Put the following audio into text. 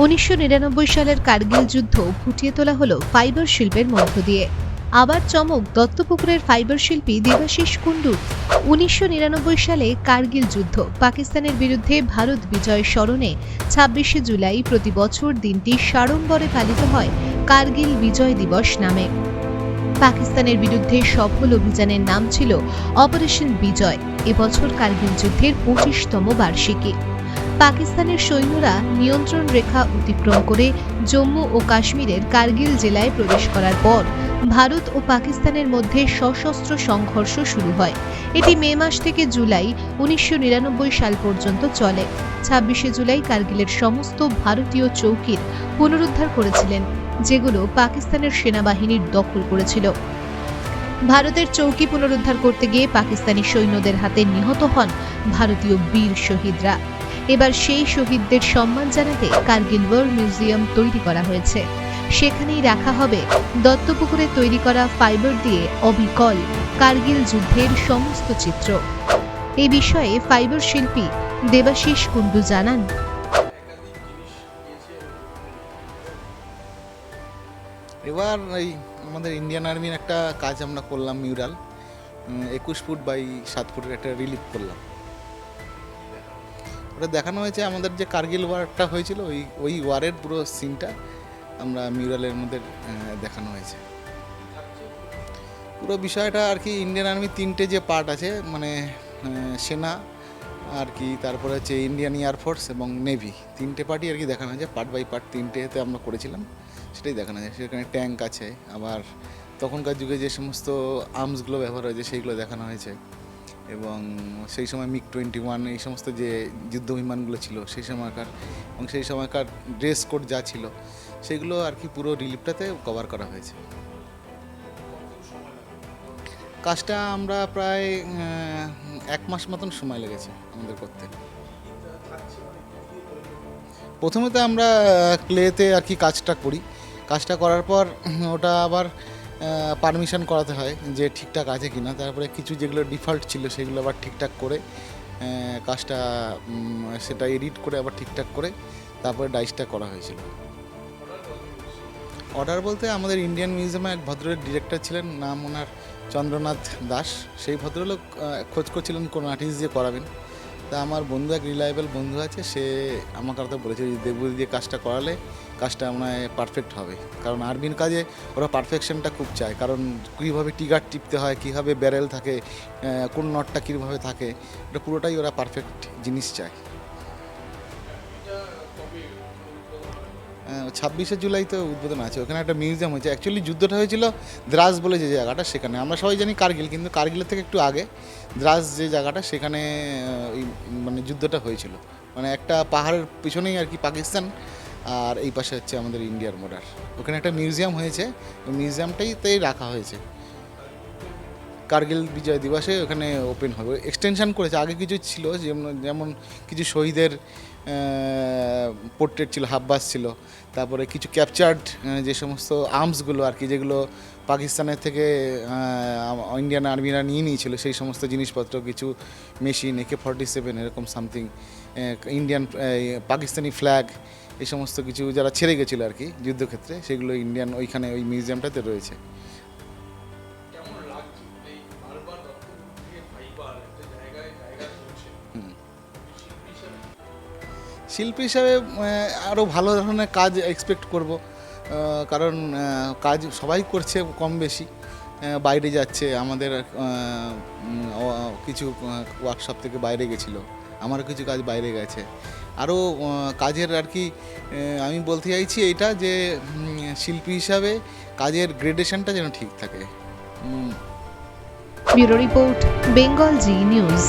উনিশশো নিরানব্বই সালের কার্গিল যুদ্ধ ফুটিয়ে তোলা হলো ফাইবার শিল্পের মধ্য দিয়ে। আবার চমক, দত্তপুকুরের ফাইবার শিল্পী দেবাশিস কুণ্ডু। উনিশশো সালে কার্গিল যুদ্ধ, পাকিস্তানের বিরুদ্ধে ভারত বিজয় স্মরণে ছাব্বিশে জুলাই প্রতি বছর দিনটি সাড়ম্বরে পালিত হয় কার্গিল বিজয় দিবস নামে। পাকিস্তানের বিরুদ্ধে সফল অভিযানের নাম ছিল অপারেশন বিজয় এবছর কার্গিল যুদ্ধের পঁচিশতম বার্ষিকী। পাকিস্তানের সৈন্যরা নিয়ন্ত্রণ রেখা অতিক্রম করে জম্মু ও কাশ্মীরের কার্গিল জেলায় প্রবেশ করার পর ভারত ও পাকিস্তানের মধ্যে সশস্ত্র সংঘর্ষ শুরু হয়। এটি মে মাস থেকে জুলাই উনিশশো নিরানব্বই সাল পর্যন্ত চলে। ছাব্বিশে জুলাই কার্গিলের সমস্ত ভারতীয় চৌকির পুনরুদ্ধার করেছিলেন, যেগুলো পাকিস্তানের সেনাবাহিনীর দখল করেছিল। ভারতের চৌকি পুনরুদ্ধার করতে গিয়ে পাকিস্তানি সৈন্যদের হাতে নিহত হন ভারতীয় বীর শহীদরা। এবার সেই শহীদদের সম্মান জানাতে কার্গিল ওয়ার মিউজিয়াম তৈরি করা হয়েছে। সেখানেই রাখা হবে দত্তপুকুরে তৈরি করা ফাইবার দিয়ে অবিকল কার্গিল যুদ্ধের সমস্ত চিত্র। এ বিষয়ে ফাইবার শিল্পী দেবাশিস কুণ্ডু জানান। এবার এই আমাদের ইন্ডিয়ান আর্মির একটা কাজ আমরা করলাম মিউরাল একুশ ফুট বাই সাত ফুটের একটা রিলিফ করলাম। ওটা দেখানো হয়েছে, আমাদের যে কার্গিল ওয়ারটা হয়েছিল, ওই ওই ওয়ারের পুরো সিনটা আমরা মিউরালের মধ্যে দেখানো হয়েছে। পুরো বিষয়টা আর কি ইন্ডিয়ান আর্মি তিনটে যে পার্ট আছে মানে সেনা আর কি, তারপরে হচ্ছে ইন্ডিয়ান এয়ারফোর্স এবং নেভি তিনটে পার্টই আর কি দেখানো হয়েছে পার্ট বাই পার্ট তিনটেতে আমরা করেছিলাম, সেটাই দেখানো যায় সেখানে ট্যাঙ্ক আছে, আবার তখনকার যুগে যে সমস্ত আর্মসগুলো ব্যবহার হয়েছে, সেইগুলো দেখানো হয়েছে। এবং সেই সময় মিগ টোয়েন্টি ওয়ান, এই সমস্ত যে যুদ্ধ বিমানগুলো ছিল, সেই সময়কার এবং সেই সময়কার ড্রেস কোড যা ছিল, সেগুলো আর কি পুরো রিলিফটাতে কভার করা হয়েছে। কাজটা আমরা প্রায় এক মাস মতন সময় লেগেছে আমাদের করতে। প্রথমে তো আমরা ক্লেতে আর কি কাজটা করি। কাজটা করার পর, ওটা আবার পারমিশন করাতে হয় যে ঠিকঠাক আছে কি না তারপরে কিছু যেগুলো ডিফল্ট ছিল সেগুলো আবার ঠিকঠাক করে কাজটা সেটা এডিট করে আবার ঠিকঠাক করে তারপরে ডাইসটা করা হয়েছিল। অর্ডার বলতে আমাদের ইন্ডিয়ান মিউজিয়ামে এক ভদ্রলোক ডিরেক্টর ছিলেন, নাম ওনার চন্দ্রনাথ দাস। সেই ভদ্রলোক খোঁজ করছিলেন কোন আর্টিস্ট দিয়ে করাবেন। তা আমার বন্ধু, এক রিলায়েবল বন্ধু আছে, সে আমার কথা বলেছে যে দেবুদি দিয়ে কাজটা করালে কাজটা মনে হয় পারফেক্ট হবে। কারণ আর্মির কাজে ওরা পারফেকশনটা খুব চায়। কারণ কীভাবে টিগার টিপতে হয়, কীভাবে ব্যারেল থাকে কোন নটটা কীভাবে থাকে, এটা পুরোটাই ওরা পারফেক্ট জিনিস চায়। ছাব্বিশে জুলাই তো উদ্বোধন আছে, ওখানে একটা মিউজিয়াম হয়েছে। অ্যাকচুয়ালি যুদ্ধটা হয়েছিল দ্রাস বলে যে জায়গাটা, সেখানে। আমরা সবাই জানি কার্গিল, কিন্তু কার্গিলের থেকে একটু আগে দ্রাস যে জায়গাটা, সেখানে মানে যুদ্ধটা হয়েছিল। মানে একটা পাহাড়ের পিছনেই আর কি পাকিস্তান আর এই পাশে হচ্ছে আমাদের ইন্ডিয়ার মোড়ার ওখানে একটা মিউজিয়াম হয়েছে মিউজিয়ামটাইতেই রাখা হয়েছে। কার্গিল বিজয় দিবসে ওখানে ওপেন হবে। এক্সটেনশন করেছে, আগে কিছু ছিল, যেমন যেমন কিছু শহীদের পোর্ট্রেট ছিল, হাব্বাস ছিল। তারপরে কিছু ক্যাপচার্ড যে সমস্ত আর্মসগুলো আর কি, যেগুলো পাকিস্তানের থেকে ইন্ডিয়ান আর্মিরা নিয়ে নিয়েছিল, সেই সমস্ত জিনিসপত্র, কিছু মেশিন একে ফর্টি সেভেন এরকম সামথিং ইন্ডিয়ান পাকিস্তানি ফ্ল্যাগ এই সমস্ত কিছু যারা ছেড়ে গেছিল আর কি যুদ্ধক্ষেত্রে সেগুলো ইন্ডিয়ান ওইখানে ওই মিউজিয়ামটাতে রয়েছে। শিল্পী হিসাবে? আরও ভালো ধরনের কাজ এক্সপেক্ট করব। কারণ কাজ সবাই করছে কম বেশি। বাইরে যাচ্ছে আমাদের কিছু ওয়ার্কশপ থেকে বাইরে গেছিল। আমারও কিছু কাজ বাইরে গেছে। আরও কাজের আর কি আমি বলতে চাইছি এইটা যে শিল্পী হিসাবে কাজের গ্রেডেশনটা যেন ঠিক থাকে। Bureau report, Bengal Zee News.